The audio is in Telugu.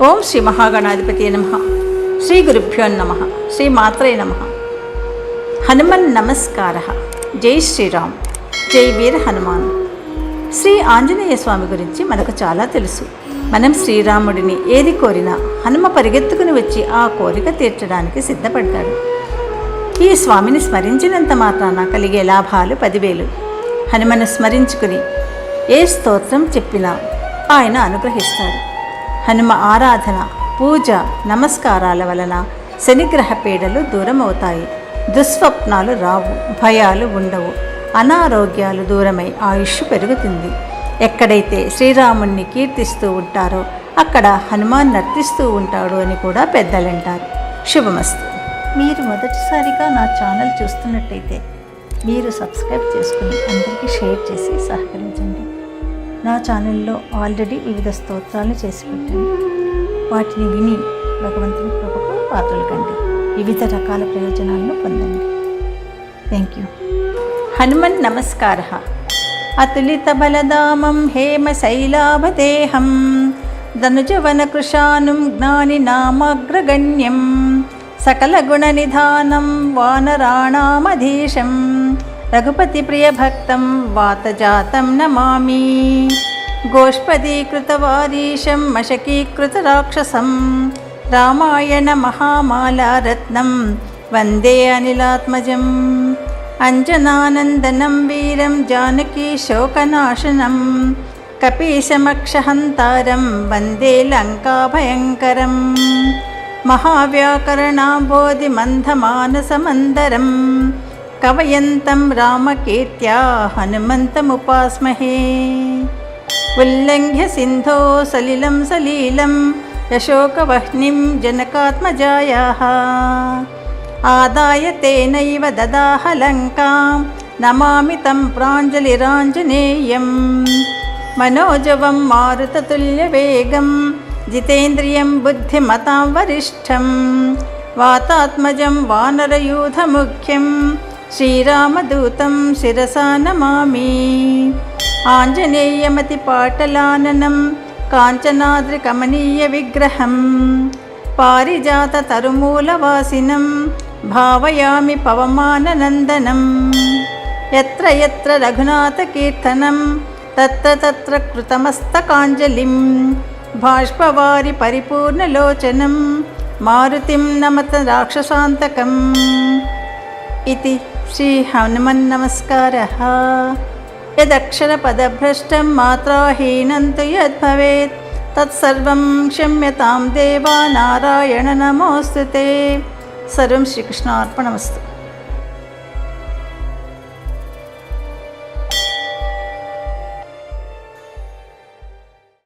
ఓం శ్రీ మహాగణాధిపతి నమ. శ్రీ గురుభ్యో నమ. శ్రీ మాత్రే నమ. హనుమన్ నమస్కార. జై శ్రీరామ్. జై వీర హనుమాన్. శ్రీ ఆంజనేయ స్వామి గురించి మనకు చాలా తెలుసు. మనం శ్రీరాముడిని ఏది కోరినా హనుమ పరిగెత్తుకుని వచ్చి ఆ కోరిక తీర్చడానికి సిద్ధపడతాడు ఈ స్వామిని స్మరించినంత మాత్రాన కలిగే లాభాలు పదివేలు. హనుమను స్మరించుకుని ఏ స్తోత్రం చెప్పినా ఆయన అనుగ్రహిస్తాడు. హనుమ ఆరాధన పూజ నమస్కారాల వలన శనిగ్రహ పీడలు దూరం అవుతాయి దుస్వప్నాలు రావు భయాలు ఉండవు. అనారోగ్యాలు దూరమై ఆయుష్ పెరుగుతుంది. ఎక్కడైతే శ్రీరాముణ్ణి కీర్తిస్తూ ఉంటారో అక్కడ హనుమాన్ నర్తిస్తూ ఉంటాడు అని కూడా పెద్దలంటారు. శుభమస్తు. మీరు మొదటిసారిగా నా ఛానల్ చూస్తున్నట్టయితే మీరు సబ్స్క్రైబ్ చేసుకుని అందరికీ షేర్ చేసి సహకరించండి. నా ఛానల్లో ఆల్రెడీ వివిధ స్తోత్రాలు చేసి పెట్టాను. వాటిని విని భగవంతుని కృపకు పాత్రలు కండి. వివిధ రకాల ప్రయోజనాలను పొందండి. థ్యాంక్ యూ హనుమన్ నమస్కార. అతులితబలదామం హేమశైలాభదేహం ధనుజవనకృశానుం జ్ఞానినామగ్రగణ్యం సకలగుణనిధానం వానరాణామధీశం. रघुपतिप्रियभक्तं वातजातं नमामि। गोष्पदीकृतवारीशं मशकीकृतराक्षसं रामायणमहामालारत्नं वन्दे अनिलात्मजम् अञ्जनानन्दनं वीरं जानकीशोकनाशनं कपीशमक्षहन्तारं वन्दे लङ्काभयङ्करम् महाव्याकरणाम्बोधिमन्दमानसमन्दरम् कवयन्तं रामकीर्त्या हनुमन्तमुपास्महे। उल्लङ्घ्य सिन्धो सलिलं सलीलं यशोकवह्निं जनकात्मजायाः। आदाय तेनैव ददाह लङ्कां नमामि तं प्राञ्जलिराञ्जनेयं मनोजवं मारुततुल्यवेगं जितेन्द्रियं बुद्धिमतां वरिष्ठं वातात्मजं वानरयूथमुख्यम्। శ్రీరామదూతం శిరసా నమామి. ఆంజనేయమతి పాటలాననం కాంచనాద్రికమనీయ విగ్రహం. పారిజాత తరుమూలవాసినం భావయామి పవమాననందనం. ఎత్ర ఎత్ర రఘునాథకీర్తనం తత్ర తత్ర కృతమస్తకాంజలిం. బాష్పవారి పరిపూర్ణలోచనం మారుతిం నమత రాక్షసాంతకం. इति श्रीहनुमन्नमस्कारः यदक्षरपदभ्रष्टं मात्राहीनं तु यद्भवेत् तत्सर्वं क्षम्यतां देवा नारायण नमोऽस्तु ते सर्वं श्रीकृष्णार्पणमस्तु